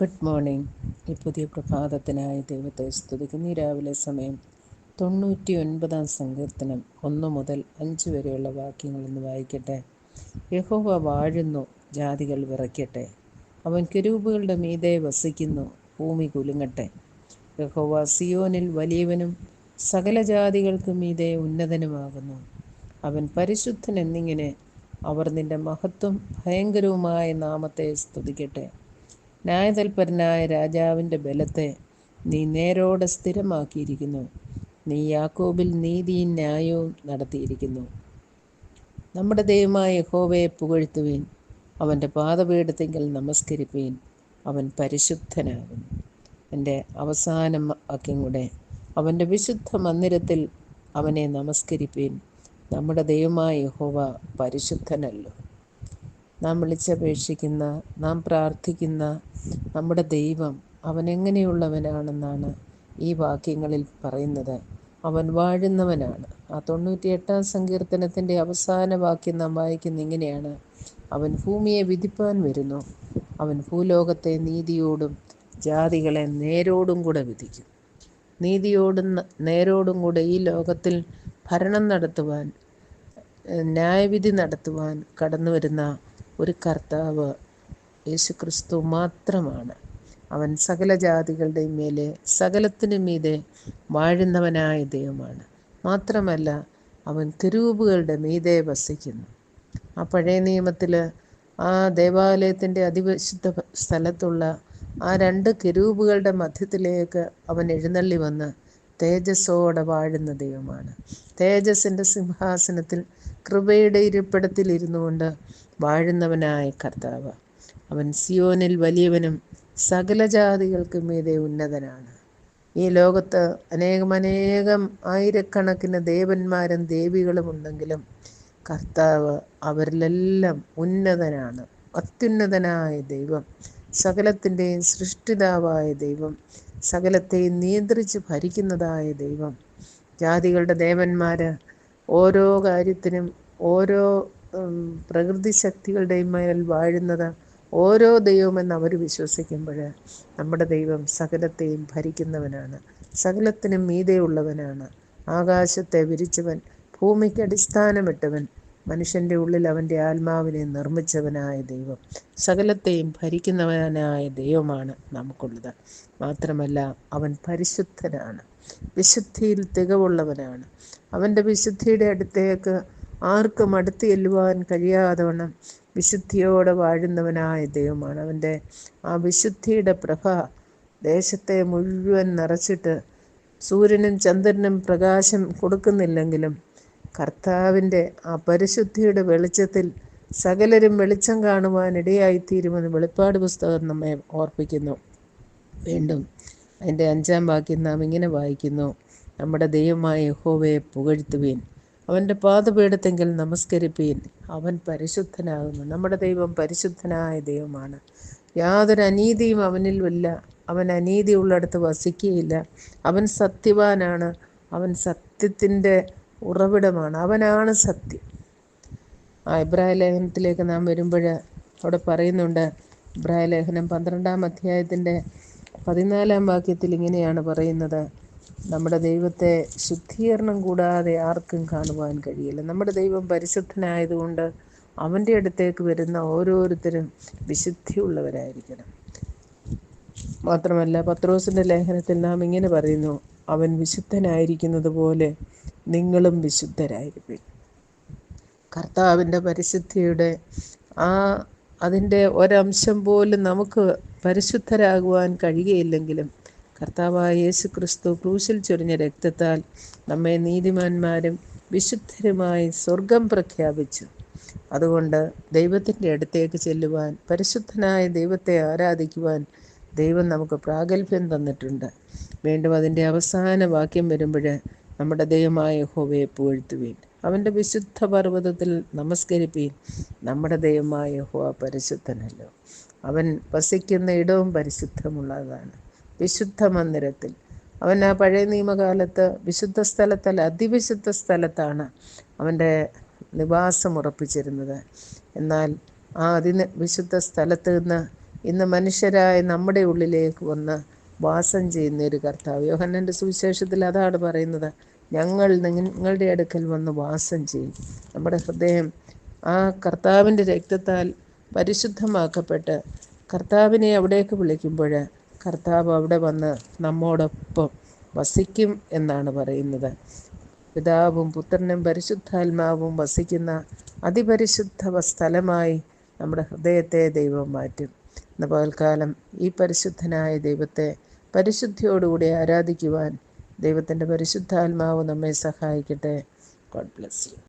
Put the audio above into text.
Good morning ഈ പുതിയ പ്രഭാതത്തിനായി ദൈവത്തെ സ്തുതിക്കുന്ന. ഈ രാവിലെ സമയം തൊണ്ണൂറ്റി ഒൻപതാം സങ്കീർത്തനം ഒന്ന് മുതൽ അഞ്ച് വരെയുള്ള വാക്യങ്ങളൊന്ന് വായിക്കട്ടെ. യഹോവ വാഴുന്നു ജാതികൾ വിറയ്ക്കട്ടെ. അവൻ കെരൂപുകളുടെ മീതെ വസിക്കുന്നു ഭൂമി കുലുങ്ങട്ടെ. യഹോവ സിയോനിൽ വലിയവനും സകല ജാതികൾക്കും മീതെ ഉന്നതനുമാകുന്നു. അവൻ പരിശുദ്ധൻ എന്നിങ്ങനെ അവർ നിന്റെ മഹത്വം ഭയങ്കരവുമായ നാമത്തെ സ്തുതിക്കട്ടെ. ന്യായതൽപരനായ രാജാവിന്റെ ബലത്തെ നീ നേരോടെ സ്ഥിരമാക്കിയിരിക്കുന്നു. നീ യാക്കോബിൽ നീതിയും ന്യായവും നടത്തിയിരിക്കുന്നു. നമ്മുടെ ദൈവമായ യഹോവയെ പുകഴ്ത്തുവീൻ. അവന്റെ പാതപീഠത്തെങ്കിൽ നമസ്കരിപ്പീൻ. അവൻ പരിശുദ്ധനാകുന്നു എന്റെ അവസാന വാക്യം കൂടെ അവന്റെ വിശുദ്ധ മന്ദിരത്തിൽ അവനെ നമസ്കരിപ്പീൻ. നമ്മുടെ ദൈവമായ യഹോവ പരിശുദ്ധനല്ലോ. നാം വിളിച്ചപേക്ഷിക്കുന്ന നാം പ്രാർത്ഥിക്കുന്ന നമ്മുടെ ദൈവം അവൻ എങ്ങനെയുള്ളവനാണെന്നാണ് ഈ വാക്യങ്ങളിൽ പറയുന്നത്. അവൻ വാഴുന്നവനാണ്. ആ തൊണ്ണൂറ്റി എട്ടാം സങ്കീർത്തനത്തിന്റെ അവസാന വാക്യം നാം വായിക്കുന്ന ഇങ്ങനെയാണ്. അവൻ ഭൂമിയെ വിധിപ്പാൻ വരുന്നു. അവൻ ഭൂലോകത്തെ നീതിയോടും ജാതികളെ നേരോടും കൂടെ വിധിക്കും. നീതിയോടും നേരോടും കൂടെ ഈ ലോകത്തിൽ ഭരണം നടത്തുവാൻ ന്യായവിധി നടത്തുവാൻ കടന്നു വരുന്ന ഒരു കർത്താവ് യേശു ക്രിസ്തു മാത്രമാണ്. അവൻ സകല ജാതികളുടെയും മേലെ സകലത്തിനും മീതെ വാഴുന്നവനായ ദൈവമാണ്. മാത്രമല്ല അവൻ തിരുവുകളുടെ മീതെ വസിക്കുന്നു. ആ പഴയ നിയമത്തിൽ ആ ദേവാലയത്തിന്റെ അതിവിശുദ്ധ സ്ഥലത്തുള്ള ആ രണ്ട് കിരൂപുകളുടെ മധ്യത്തിലേക്ക് അവൻ എഴുന്നള്ളി വന്ന് തേജസ്സോടെ വാഴുന്ന ദൈവമാണ്. തേജസ്സിന്റെ സിംഹാസനത്തിൽ കൃപയുടെ ഇരിപ്പിടത്തിൽ കൊണ്ട് വാഴുന്നവനായ കർത്താവ്. അവൻ സിയോനിൽ വലിയവനും സകല ജാതികൾക്ക് മീതെ ഉന്നതനാണ്. ഈ ലോകത്ത് അനേകം അനേകം ആയിരക്കണക്കിന് ദേവന്മാരും ദേവികളും ഉണ്ടെങ്കിലും കർത്താവ് അവരിലെല്ലാം ഉന്നതനാണ്. അത്യുന്നതനായ ദൈവം സകലത്തിന്റെയും സൃഷ്ടിതാവായ ദൈവം സകലത്തെയും നിയന്ത്രിച്ച് ഭരിക്കുന്നതായ ദൈവം. ജാതികളുടെ ദേവന്മാർ ഓരോ കാര്യത്തിനും ഓരോ പ്രകൃതി ശക്തികളുടെയും മേൽ വാഴുന്നത് ഓരോ ദൈവമെന്ന് അവർ വിശ്വസിക്കുമ്പോൾ നമ്മുടെ ദൈവം സകലത്തെയും ഭരിക്കുന്നവനാണ്. സകലത്തിനും മീതെയുള്ളവനാണ് ആകാശത്തെ വിരിച്ചവൻ ഭൂമിക്ക് അടിസ്ഥാനമിട്ടവൻ മനുഷ്യന്റെ ഉള്ളിൽ അവന്റെ ആത്മാവിനെ നിർമ്മിച്ചവനായ ദൈവം. സകലത്തെയും ഭരിക്കുന്നവനായ ദൈവമാണ് നമുക്കുള്ളത്. മാത്രമല്ല അവൻ പരിശുദ്ധനാണ്. വിശുദ്ധിയിൽ തികവുള്ളവനാണ്. അവന്റെ വിശുദ്ധിയുടെ അടുത്തേക്ക് ആർക്കും അടുത്ത് ചെല്ലുവാൻ കഴിയാതെ വണ്ണം വിശുദ്ധിയോടെ വാഴുന്നവനായ ദൈവമാണ്. അവന്റെ ആ വിശുദ്ധിയുടെ പ്രഭ ദേശത്തെ മുഴുവൻ നിറച്ചിട്ട് സൂര്യനും ചന്ദ്രനും പ്രകാശം കൊടുക്കുന്നില്ലെങ്കിലും കർത്താവിന്റെ ആ പരിശുദ്ധിയുടെ വെളിച്ചത്തിൽ സകലരും വെളിച്ചം കാണുവാൻ ഇടയായിത്തീരുമെന്ന് വെളിപ്പാട് പുസ്തകം നമ്മെ ഓർപ്പിക്കുന്നു. വീണ്ടും അതിന്റെ അഞ്ചാം വാക്യം നാം ഇങ്ങനെ വായിക്കുന്നു. നമ്മുടെ ദൈവമായ യഹോവയെ പുകഴ്ത്തുവീൻ. അവന്റെ പാദപീഠത്തെങ്കിൽ നമസ്കരിപ്പീൻ. അവൻ പരിശുദ്ധനാകുന്നു. നമ്മുടെ ദൈവം പരിശുദ്ധനായ ദൈവമാണ്. യാതൊരു അനീതിയും അവനിൽ ഇല്ല. അവൻ അനീതി ഉള്ളിടത്ത് വസിക്കുകയില്ല. അവൻ സത്യവാനാണ്. അവൻ സത്യത്തിന്റെ ഉറവിടമാണ്. അവനാണ് സത്യം. ആ ഇബ്രാഹിം ലേഖനത്തിലേക്ക് നാം വരുമ്പോൾ അവിടെ പറയുന്നുണ്ട്. ഇബ്രാഹിം ലേഖനം പന്ത്രണ്ടാം അധ്യായത്തിന്റെ പതിനാലാം വാക്യത്തിൽ ഇങ്ങനെയാണ് പറയുന്നത്. നമ്മുടെ ദൈവത്തെ ശുദ്ധീകരണം കൂടാതെ ആർക്കും കാണുവാൻ കഴിയില്ല. നമ്മുടെ ദൈവം പരിശുദ്ധനായതുകൊണ്ട് അവന്റെ അടുത്തേക്ക് വരുന്ന ഓരോരുത്തരും വിശുദ്ധിയുള്ളവരായിരിക്കണം. മാത്രമല്ല പത്രോസിന്റെ ലേഖനത്തിൽ നാം ഇങ്ങനെ പറയുന്നു അവൻ വിശുദ്ധനായിരിക്കുന്നത് പോലെ നിങ്ങളും വിശുദ്ധരായിരിക്കും. കർത്താവിന്റെ പരിശുദ്ധിയുടെ ആ അതിന്റെ ഒരംശം പോലും നമുക്ക് പരിശുദ്ധരാകുവാൻ കഴിയുകയില്ലെങ്കിലും കർത്താവായ യേശു ക്രിസ്തു ക്രൂശിൽ ചൊരിഞ്ഞ രക്തത്താൽ നമ്മെ നീതിമാന്മാരും വിശുദ്ധരുമായി സ്വർഗം പ്രഖ്യാപിച്ചു. അതുകൊണ്ട് ദൈവത്തിന്റെ അടുത്തേക്ക് ചെല്ലുവാൻ പരിശുദ്ധനായ ദൈവത്തെ ആരാധിക്കുവാൻ ദൈവം നമുക്ക് പ്രാഗൽഭ്യം തന്നിട്ടുണ്ട്. വീണ്ടും അതിന്റെ അവസാന വാക്യം വരുമ്പോൾ നമ്മുടെ ദൈവമായ ഹോവയെ പുകഴ്ത്തുവീൻ. അവന്റെ വിശുദ്ധ പർവതത്തിൽ നമസ്കരിപ്പീൻ. നമ്മുടെ ദൈവമായ ഹോവ പരിശുദ്ധനല്ലോ. അവൻ വസിക്കുന്ന ഇടവും പരിശുദ്ധമുള്ളതാണ്. വിശുദ്ധ മന്ദിരത്തിൽ. അവൻ ആ പഴയ നിയമകാലത്ത് വിശുദ്ധ സ്ഥലത്തല്ല അതിവിശുദ്ധ സ്ഥലത്താണ് അവന്റെ നിവാസം ഉറപ്പിച്ചിരുന്നത്. എന്നാൽ ആ അതിന് വിശുദ്ധ സ്ഥലത്ത് നിന്ന് ഇന്ന് മനുഷ്യരായ നമ്മുടെ ഉള്ളിലേക്ക് വന്ന് വാസം ചെയ്യുന്ന ഒരു കർത്താവ്. യോഹന്നന്റെ സുവിശേഷത്തിൽ അതാണ് പറയുന്നത് ഞങ്ങൾ നിങ്ങളുടെ അടുക്കൽ വന്ന് വാസം ചെയ്യും. നമ്മുടെ ഹൃദയം ആ കർത്താവിന്റെ രക്തത്താൽ പരിശുദ്ധമാക്കപ്പെട്ട് കർത്താവിനെ അവിടേക്ക് വിളിക്കുമ്പോൾ കർത്താവ് അവിടെ വന്ന് നമ്മോടൊപ്പം വസിക്കും എന്നാണ് പറയുന്നത്. പിതാവും പുത്രനും പരിശുദ്ധാത്മാവും വസിക്കുന്ന അതിപരിശുദ്ധ സ്ഥലമായി നമ്മുടെ ഹൃദയത്തെ ദൈവം മാറ്റും. ഇന്ന് പകൽക്കാലം ഈ പരിശുദ്ധനായ ദൈവത്തെ പരിശുദ്ധിയോടുകൂടി ആരാധിക്കുവാൻ ദൈവത്തിന്റെ പരിശുദ്ധാത്മാവ് നമ്മെ സഹായിക്കട്ടെ. God bless you